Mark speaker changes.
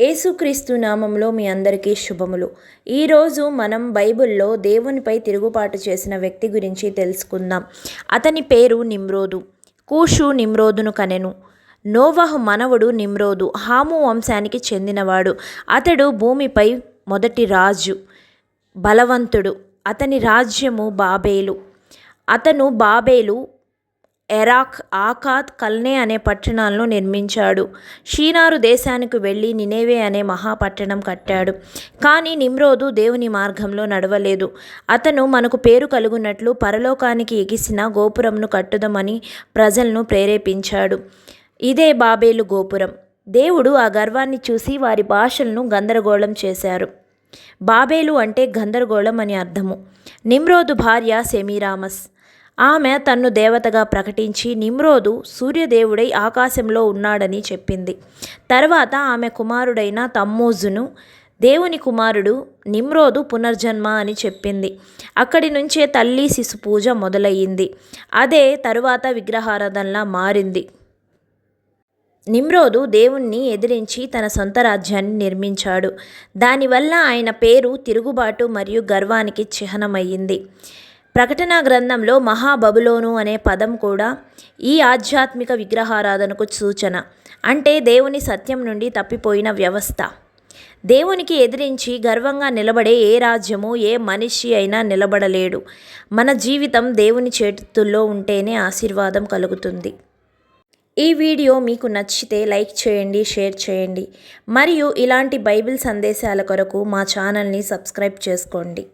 Speaker 1: యేసుక్రీస్తు నామంలో మీ అందరికీ శుభములు. ఈరోజు మనం బైబిల్లో దేవునిపై తిరుగుబాటు చేసిన వ్యక్తి గురించి తెలుసుకుందాం. అతని పేరు నిమ్రోదు. కూషు నిమ్రోదును కనెను. నోవహు మనవడు నిమ్రోదు. హాము వంశానికి చెందినవాడు. అతడు భూమిపై మొదటి రాజు. బలవంతుడు. అతని రాజ్యము బాబేలు. అతను బాబేలు ఎరాక్ ఆకాద్ కల్నే అనే పట్టణాలను నిర్మించాడు. షీనారు దేశానికి వెళ్ళి నినేవే అనే మహాపట్టణం కట్టాడు. కానీ నిమ్రోదు దేవుని మార్గంలో నడవలేదు. అతను మనకు పేరు కలుగునట్లు పరలోకానికి ఎగిసిన గోపురంను కట్టుదమని ప్రజలను ప్రేరేపించాడు. ఇదే బాబేలు గోపురం. దేవుడు ఆ గర్వాన్ని చూసి వారి భాషలను గందరగోళం చేశారు. బాబేలు అంటే గందరగోళం అని అర్థము. నిమ్రోదు భార్య సెమీరామస్. ఆమె తన్ను దేవతగా ప్రకటించి నిమ్రోదు సూర్యదేవుడై ఆకాశంలో ఉన్నాడని చెప్పింది. తర్వాత ఆమె కుమారుడైన తమ్మూజును దేవుని కుమారుడు నిమ్రోదు పునర్జన్మ అని చెప్పింది. అక్కడి నుంచే తల్లి శిశు పూజ మొదలయ్యింది. అదే తరువాత విగ్రహారాధనలా మారింది. నిమ్రోదు దేవుణ్ణి ఎదిరించి తన సొంత రాజ్యాన్ని నిర్మించాడు. దానివల్ల ఆయన పేరు తిరుగుబాటు మరియు గర్వానికి చిహ్నమయ్యింది. ప్రకటన గ్రంథంలో మహాబబులోను అనే పదం కూడా ఈ ఆధ్యాత్మిక విగ్రహారాధనకు సూచన. అంటే దేవుని సత్యం నుండి తప్పిపోయిన వ్యవస్థ. దేవునికి ఎదిరించి గర్వంగా నిలబడే ఏ రాజ్యము ఏ మనిషి అయినా నిలబడలేడు. మన జీవితం దేవుని చేతుల్లో ఉంటేనే ఆశీర్వాదం కలుగుతుంది. ఈ వీడియో మీకు నచ్చితే లైక్ చేయండి షేర్ చేయండి. మరియు ఇలాంటి బైబిల్ సందేశాల కొరకు మా ఛానల్ని సబ్స్క్రైబ్ చేసుకోండి.